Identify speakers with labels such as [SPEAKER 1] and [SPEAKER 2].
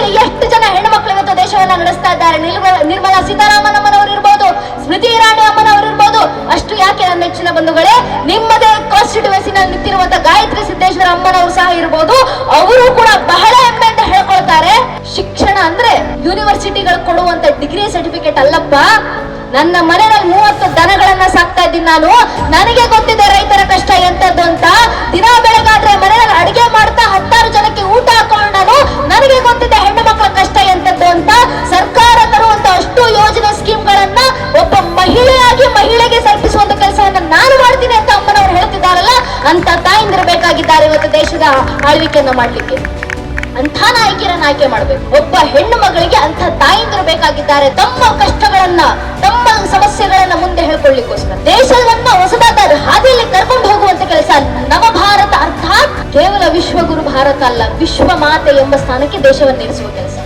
[SPEAKER 1] ದೇಶದಲ್ಲಿ ಎಷ್ಟು ಜನ ಹೆಣ್ಣು ಮಕ್ಕಳು ಇವತ್ತು ದೇಶವನ್ನ ನಡೆಸ್ತಾ ಇದ್ದಾರೆ? ನಿರ್ಮಲಾ ಸೀತಾರಾಮನ್ ಅಮ್ಮನವರು ಇರ್ಬೋದು, ಸ್ಮೃತಿ ಇರಾನಿ ಅಮ್ಮನವರು ಇರ್ಬೋದು, ಅಷ್ಟು ಯಾಕೆ ನನ್ನ ನೆಚ್ಚಿನ ಬಂಧುಗಳೇ? ನಿಮ್ಮದೇ ಕಾನ್ಸ್ಟಿಟ್ಯೂನ್ಸಿನಲ್ಲಿ ನಿಂತಿರುವಂತಹ ಗಾಯತ್ರಿ ಸಿದ್ದೇಶ್ವರ ಅಮ್ಮನವರು ಸಹ ಇರ್ಬೋದು. ಅವರು ಕೂಡ ಬಹಳ ಹೆಮ್ಮೆ ಅಂತ ಹೇಳ್ಕೊಳ್ತಾರೆ. ಶಿಕ್ಷಣ ಅಂದ್ರೆ ಯೂನಿವರ್ಸಿಟಿಗಳು ಕೊಡುವಂತ ಡಿಗ್ರಿ ಸರ್ಟಿಫಿಕೇಟ್ ಅಲ್ಲಪ್ಪ. ನನ್ನ ಮನೆಯಲ್ಲಿ ಮೂವತ್ತು ದನಗಳನ್ನ ಸಾಕ್ತಾ ಇದ್ದೀನಿ ನಾನು. ನನಗೆ ಗೊತ್ತಿದೆ ರೈತರ ಕಷ್ಟ ಎಂತದ್ದು ಅಂತ. ಮಹಿಳೆಯಾಗಿ ಮಹಿಳೆಗೆ ಸಲ್ಪಿಸುವಂತ ಕೆಲಸವನ್ನ ನಾನು ಮಾಡ್ತೀನಿ ಅಂತ ಅಮ್ಮನವರು ಹೇಳ್ತಿದ್ದಾರಲ್ಲ, ಅಂತ ತಾಯಿಂದ್ರೆ ಬೇಕಾಗಿದ್ದಾರೆ ಇವತ್ತು ದೇಶದ ಆಳ್ವಿಕೆಯನ್ನ ಮಾಡ್ಲಿಕ್ಕೆ. ಅಂಥ ನಾಯಕಿಯರನ್ನ ಆಯ್ಕೆ ಮಾಡಬೇಕು. ಒಬ್ಬ ಹೆಣ್ಣು ಮಗಳಿಗೆ ಅಂಥ ತಾಯಿಂದ್ರು ಬೇಕಾಗಿದ್ದಾರೆ ತಮ್ಮ ಕಷ್ಟಗಳನ್ನ, ತಮ್ಮ ಸಮಸ್ಯೆಗಳನ್ನ ಮುಂದೆ ಹೇಳ್ಕೊಳ್ಳಿಕ್ಕೋಸ್ಕರ. ದೇಶವನ್ನ ಹೊಸದಾದ ಹಾದಿಯಲ್ಲಿ ಕರ್ಕೊಂಡು ಹೋಗುವಂತ ಕೆಲಸ ನವ ಭಾರತ, ಅರ್ಥಾತ್ ಕೇವಲ ವಿಶ್ವಗುರು ಭಾರತ ಅಲ್ಲ, ವಿಶ್ವ ಮಾತೆ ಎಂಬ ಸ್ಥಾನಕ್ಕೆ ದೇಶವನ್ನು ಇರಿಸುವ ಕೆಲಸ.